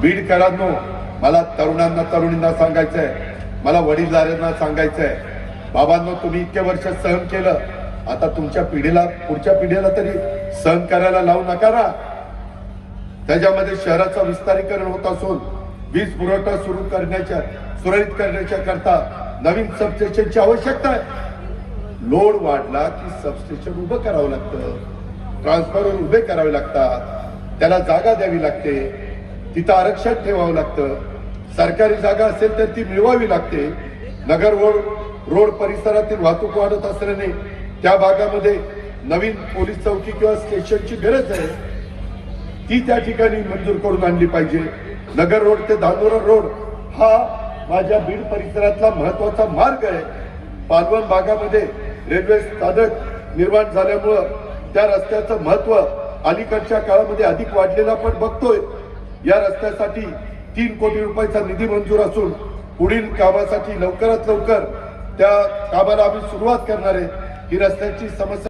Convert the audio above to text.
बीडकरांनो मला तरुणांना तरुणींना सांगायचंय मला वडीलधाऱ्यांना सांगायचंय बाबांनो तुम्ही इतके वर्ष सहन केलं आता तुमच्या पिढीला पुढच्या पिढीला तरी सहन करायला लावू नका ना. त्याच्यामध्ये शहराचं विस्तारीकरण होत असून वीज पुरवठा सुरू करण्याच्या सुरळीत करण्याच्या करता नवीन सबस्टेशनची आवश्यकता आहे. लोड वाढला की सबस्टेशन उभं करावं लागतं. ट्रान्सफॉर्मर उभे करावे लागतात. त्याला जागा द्यावी लागते. तिथं आरक्षण ठेवावं लागतं. सरकारी जागा असेल तर ती मिळवावी लागते. नगर रोड रोड परिसरातील वाहतूक वाढत असल्याने त्या भागामध्ये नवीन पोलीस चौकी किंवा स्टेशनची गरज आहे. ती त्या ठिकाणी मंजूर करून आणली पाहिजे. नगर रोड ते दांदोरा रोड हा माझ्या बीड परिसरातला महत्त्वाचा मार्ग आहे. पालवण भागामध्ये रेल्वे स्थानक निर्माण झाल्यामुळं त्या रस्त्याचं महत्त्व अलीकडच्या काळामध्ये अधिक वाढलेलं आपण बघतोय. या रस्त्यासाठी तीन कोटी रुपयाचा निधी मंजूर असून पुढील कामासाठी लवकरात लवकर त्या कामाला आम्ही सुरुवात करणार आहे. ही रस्त्याची समस्या